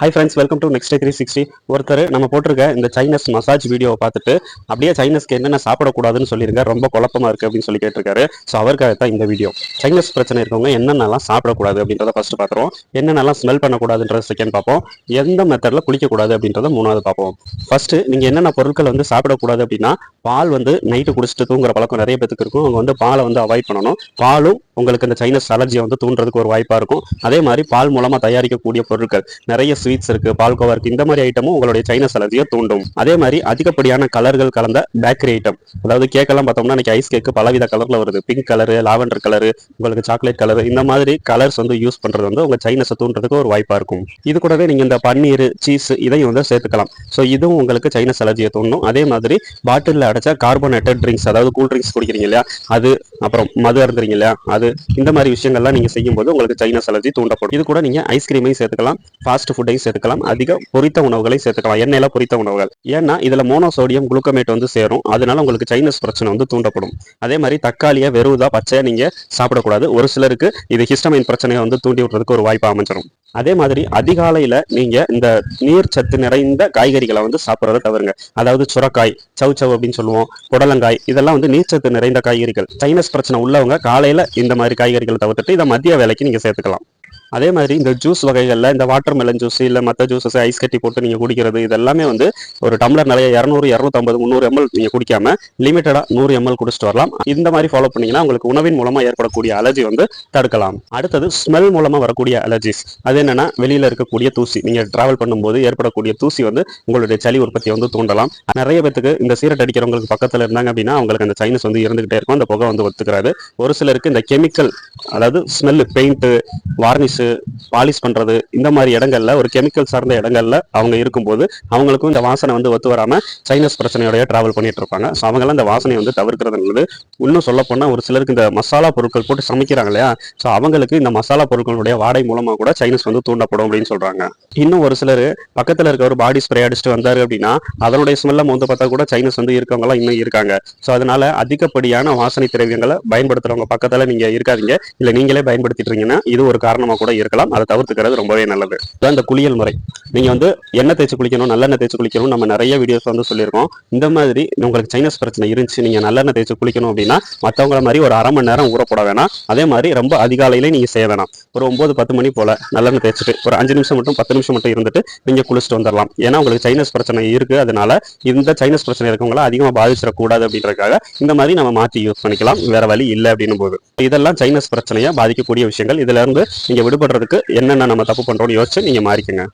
Hi friends welcome to next three sixty ஒருத்தர் நம்ம போட்டிருக்க இந்த சைனஸ் மசாஜ் வீடியோவை பார்த்துட்டு அப்படியே சைனஸ்க்கு என்னென்ன சாப்பிடக்கூடாதுன்னு சொல்லியிருக்காரு ரொம்ப குழப்பமா இருக்கு அப்படின்னு சொல்லி கேட்டிருக்காரு. ஸோ அவருக்காக தான் இந்த வீடியோ சைனஸ் பிரச்சனை இருக்கவங்க என்னென்னலாம் சாப்பிடக்கூடாது அப்படின்றத ஃபர்ஸ்ட் பார்க்குறோம் என்னென்னலாம் ஸ்மெல் பண்ணக்கூடாதுன்றத செகண்ட் பார்ப்போம். எந்த மெத்தடில் குளிக்கக்கூடாது அப்படின்றத மூணாவது பார்ப்போம். ஃபர்ஸ்ட் நீங்கள் என்னென்ன பொருட்கள் வந்து சாப்பிடக்கூடாது அப்படின்னா பால் வந்து நைட்டு குடிச்சிட்டு தூங்குற பழக்கம் நிறைய பேத்துக்கு இருக்கும். அவங்க வந்து பாலை வந்து அவாய்ட் பண்ணணும். பாலும் உங்களுக்கு இந்த சைனஸ் அலர்ஜியை வந்து தூண்டுறதுக்கு ஒரு வாய்ப்பாக இருக்கும். அதே மாதிரி பால் மூலமாக தயாரிக்கக்கூடிய பொருட்கள் நிறைய ஸ்வீட்ஸ் இருக்குது பால்கோவா இருக்குது இந்த மாதிரி ஐட்டமும் உங்களுடைய சைனஸ் அலர்ஜியை தூண்டும். அதே மாதிரி அதிகப்படியான கலர்கள் கலந்த பேக்கரி ஐட்டம் அதாவது கேக்கெல்லாம் பார்த்தோம்னா இன்னைக்கு ஐஸ் கேக்கு பலவித கலரில் வருது. பிங்க் கலரு லாவெண்டர் கலரு உங்களுக்கு சாக்லேட் கலர் இந்த மாதிரி கலர்ஸ் வந்து யூஸ் பண்ணுறது வந்து உங்கள் சைனஸை தூண்டுறதுக்கு ஒரு வாய்ப்பாக இருக்கும். இது கூடவே நீங்கள் இந்த பன்னீர் சீஸ் இதையும் வந்து சேர்த்துக்கலாம். ஸோ இதுவும் உங்களுக்கு சைனஸ் அலர்ஜியை தூண்டும். அதே மாதிரி பாட்டிலில் அடைச்ச கார்பனேட்டட் ட்ரிங்க்ஸ் அதாவது கூல் ட்ரிங்க்ஸ் குடிக்கிறீங்க இல்லையா? அது அப்புறம் மது அருந்துறீங்க இல்லையா? அது இந்த மாதிரி விஷயங்கள்லாம் நீங்க செய்யும்போது உங்களுக்கு சைனஸ் அலர்ஜி தூண்டப்படும். இது கூட நீங்க ஐஸ்கிரீமையும் சேர்த்துக்கலாம் ஃபாஸ்ட் ஃபுட்டையும் சேர்த்துக்கலாம் அதிக பொரித்த உணவுகளை சேர்த்துக்கலாம் எண்ணெயில பொரித்த உணவுகள். ஏன்னா இதுல மோனோசோடியம் குளுக்கமேட் வந்து சேரும். அதனால உங்களுக்கு சைனஸ் பிரச்சனை வந்து தூண்டப்படும். அதே மாதிரி தக்காளியை வெறுதா பச்சையாக நீங்க சாப்பிடக்கூடாது. ஒரு சிலருக்கு இது ஹிஸ்டமைன் பிரச்சனையை வந்து தூண்டி விடுறதுக்கு ஒரு வாய்ப்பு அமைஞ்சிடும் அதே மாதிரி அதிகாலையில நீங்க இந்த நீர் சத்து நிறைந்த காய்கறிகளை வந்து சாப்பிட்றத தவிருங்க அதாவது சுரக்காய் சவு சவு அப்படின்னு சொல்லுவோம் புடலங்காய் இதெல்லாம் வந்து நீர்ச்சத்து நிறைந்த காய்கறிகள். சைனஸ் பிரச்சனை உள்ளவங்க காலையில இந்த மாதிரி காய்கறிகளை தவிர்த்துட்டு இதை மதிய வேலைக்கு நீங்க சேர்த்துக்கலாம். அதே மாதிரி இந்த ஜூஸ் வகைகளில் இந்த வாட்டர் மெலன் ஜூஸ் இல்லை மற்ற ஜூஸஸ் ஐஸ் கட்டி போட்டு நீங்கள் குடிக்கிறது இதெல்லாமே வந்து ஒரு டம்ளர் நிறைய இரநூறு இரநூத்தம்பது முந்நூறு எம்எல் நீங்கள் குடிக்காம லிமிட்டடாக நூறு எம்எல் குடிச்சிட்டு வரலாம். இந்த மாதிரி ஃபாலோ பண்ணீங்கன்னா உங்களுக்கு உணவின் மூலமாக ஏற்படக்கூடிய அலர்ஜி வந்து தடுக்கலாம். அடுத்தது ஸ்மெல் மூலமாக வரக்கூடிய அலர்ஜிஸ் அது என்னன்னா வெளியில் இருக்கக்கூடிய தூசி. நீங்கள் ட்ராவல் பண்ணும்போது ஏற்படக்கூடிய தூசி வந்து உங்களுடைய சளி உற்பத்தியை வந்து தூண்டலாம். நிறைய பேத்துக்கு இந்த சீரட் அடிக்கிறவங்களுக்கு பக்கத்தில் இருந்தாங்க அப்படின்னா அவங்களுக்கு அந்த சைனஸ் வந்து இருந்துகிட்டே இருக்கும். அந்த புகை வந்து ஒத்துக்கிறாரு ஒரு சிலருக்கு இந்த கெமிக்கல் அதாவது ஸ்மெல் பெயிண்ட்டு வார்னிஷ் பாலிஷ் பண்றது இந்த மாதிரி இடங்கள்ல ஒரு கெமிக்கல் சார்ந்த இடங்கள்ல அவங்க இருக்கும்போது அவங்களுக்கும் இந்த வாசனை வந்து ஒத்து வராமல் சைனஸ் பிரச்சனையோடய ட்ராவல் பண்ணிட்டு இருப்பாங்க. ஸோ அவங்களாம் இந்த வாசனையை வந்து தவிர்க்கிறது நல்லது. இன்னும் சொல்ல ஒரு சிலருக்கு இந்த மசாலா பொருட்கள் போட்டு சமைக்கிறாங்க இல்லையா? ஸோ அவங்களுக்கு இந்த மசாலா பொருட்களுடைய வாடை மூலமா கூட சைனஸ் வந்து தூண்டப்படும் அப்படின்னு சொல்றாங்க. இன்னும் ஒரு சிலர் பக்கத்துல இருக்க ஒரு பாடி ஸ்ப்ரே அடிச்சுட்டு வந்தாரு அப்படின்னா அதனுடைய ஸ்மெல்ல வந்து பார்த்தா கூட சைனஸ் வந்து இருக்கவங்களாம் எல்லாம் இன்னும் இருக்காங்க. ஸோ அதனால அதிகப்படியான வாசனை திரவியங்களை பயன்படுத்துறவங்க பக்கத்துல நீங்க இருக்காதீங்க. இல்ல நீங்களே பயன்படுத்திட்டு இருக்கீங்கன்னா இது ஒரு காரணமா கூட இருக்கலாம். அதை தவிர்த்துக்கிறது ரொம்பவே நல்லது. அந்த இந்த குளியல் முறை. நீங்க வந்து எண்ணெய் தேய்ச்சி குளிக்கணும் நல்லெண்ணெய் தேய்ச்சி குளிக்கணும் நம்ம நிறைய வீடியோஸ் வந்து சொல்லியிருக்கோம். இந்த மாதிரி உங்களுக்கு சைனஸ் பிரச்சனை இருந்துச்சு நீங்க நல்லெண்ணெய் தேய்ச்சி குளிக்கணும் அப்படின்னா மற்றவங்கள மாதிரி ஒரு அரை மணி நேரம் ஊறப்பட வேணாம். அதே மாதிரி ரொம்ப அதிகாலையிலே நீங்க செய்ய வேணாம். ஒரு ஒம்பது பத்து மணி போல நல்லெண்ணெய் தேய்ச்சிட்டு ஒரு அஞ்சு நிமிஷம் மட்டும் பத்து நிமிஷம் மட்டும் இருந்துட்டு நீங்க குளிச்சுட்டு வந்துடலாம். ஏன்னா உங்களுக்கு சைனஸ் பிரச்சனை இருக்கு. அதனால இந்த சைனஸ் பிரச்சனை இருக்கவங்கள அதிகமாக பாதிச்சிடக்கூடாது அப்படின்றதுக்காக இந்த மாதிரி நம்ம மாற்றி யூஸ் பண்ணிக்கலாம். வேற வழி இல்லை அப்படின்னும் போது இதெல்லாம் சைனஸ் பிரச்சனையை பாதிக்கக்கூடிய விஷயங்கள். இதுல இருந்து நீங்க விடுபடுறதுக்கு என்னென்ன நம்ம தப்பு பண்றோம்னு யோசிச்சு நீங்க மாறிக்கங்க.